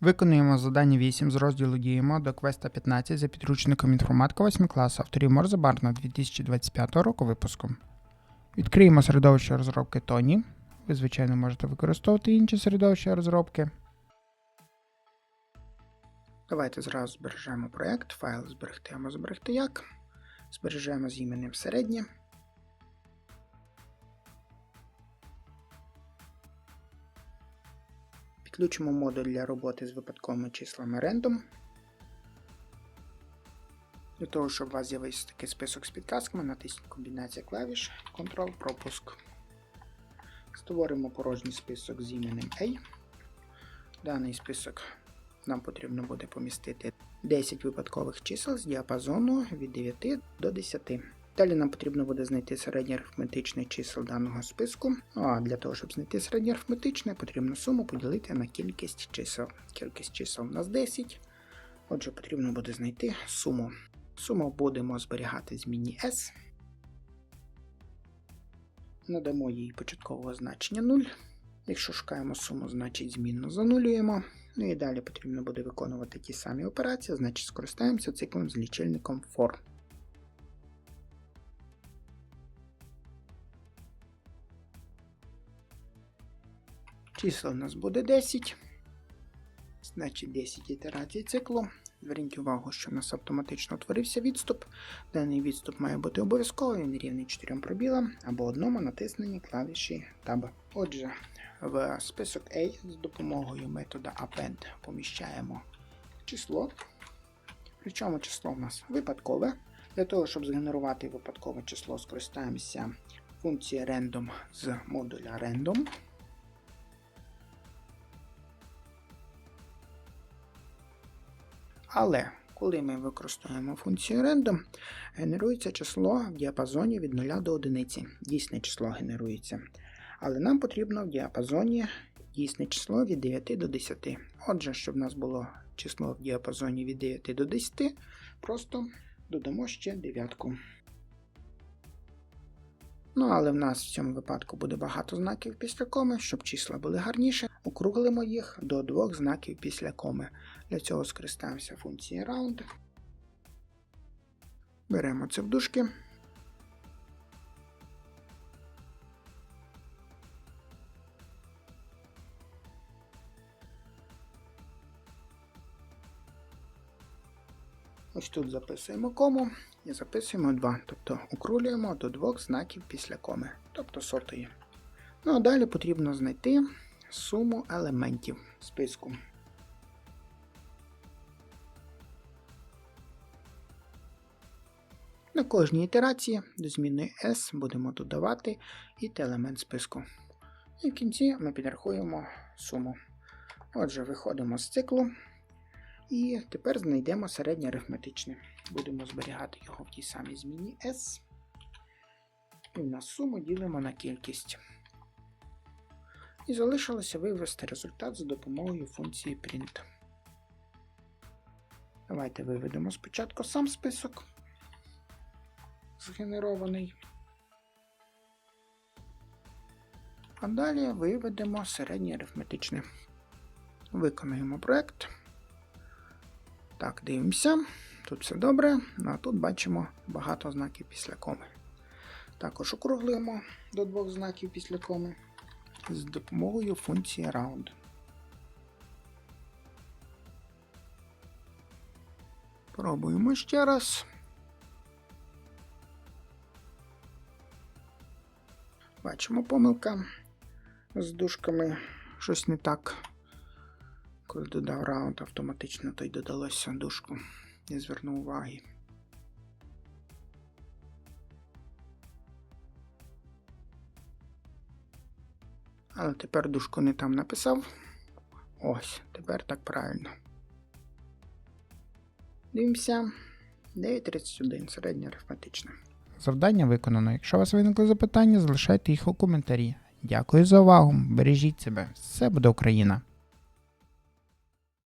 Виконуємо завдання 8 з розділу Діємо до квеста 15 за підручником інформатика 8 класу авторів Морзе Барна 2025 року випуску. Відкриємо середовище розробки Тоні. Ви, звичайно, можете використовувати інші середовища розробки. Давайте зразу збережемо проєкт, файл зберегти або зберегти як. Збережемо з іменем середнє. Підключимо модуль для роботи з випадковими числами Random. Для того, щоб у вас з'явився такий список з підказками, натисніть комбінація клавіш Ctrl-пропуск. Створимо порожній список з іменем A. Даний список нам потрібно буде помістити 10 випадкових чисел з діапазону від 9 до 10. Далі нам потрібно буде знайти середнє арифметичне чисел даного списку. Ну, а для того, щоб знайти середнє арифметичне, потрібно суму поділити на кількість чисел. Кількість чисел у нас 10. Отже, потрібно буде знайти суму. Суму будемо зберігати в зміні S. Надамо їй початкового значення 0. Якщо шукаємо суму, значить змінно занулюємо. Ну і далі потрібно буде виконувати ті самі операції, значить скористаємося циклом з лічильником for. Чисел у нас буде 10. Значить 10 ітерацій циклу. Зверніть увагу, що в нас автоматично утворився відступ. Даний відступ має бути обов'язковий, він рівний 4 пробілам або одному натисненні клавіші Tab. Отже, в список A з допомогою метода append поміщаємо число. Причому число у нас випадкове. Для того, щоб згенерувати випадкове число, скористаємося функцією random з модуля random. Але коли ми використовуємо функцію random, генерується число в діапазоні від 0 до 1. Дійсне число генерується. Але нам потрібно в діапазоні дійсне число від 9 до 10. Отже, щоб в нас було число в діапазоні від 9 до 10, просто додамо ще дев'ятку. Ну, але в нас в цьому випадку буде багато знаків після коми, щоб числа були гарніше, округлимо їх до двох знаків після коми. Для цього скористаємося функцією round. Беремо це в дужки. Ось тут записуємо кому і записуємо 2, тобто округлюємо до двох знаків після коми, тобто сотої. Ну а далі потрібно знайти суму елементів списку. На кожній ітерації до зміни S будемо додавати і елемент списку. І в кінці ми підрахуємо суму. Отже, виходимо з циклу. І тепер знайдемо середнє арифметичне. Будемо зберігати його в тій самій зміні S. І в нас суму ділимо на кількість. І залишилося вивести результат за допомогою функції print. Давайте виведемо спочатку сам список згенерований. А далі виведемо середнє арифметичне. Виконуємо проект. Так, дивимося. Тут все добре, ну, а тут бачимо багато знаків після коми. Також округлюємо до двох знаків після коми з допомогою функції round. Пробуємо ще раз. Бачимо помилка з дужками щось не так. Коли додав раунд, автоматично то й додалося дужку. Не звернув уваги. Але тепер дужку не там написав. Ось, тепер так правильно. Дивимося. 9.31, середнє арифметичне. Завдання виконано. Якщо у вас виникли запитання, залишайте їх у коментарі. Дякую за увагу. Бережіть себе. Все буде Україна!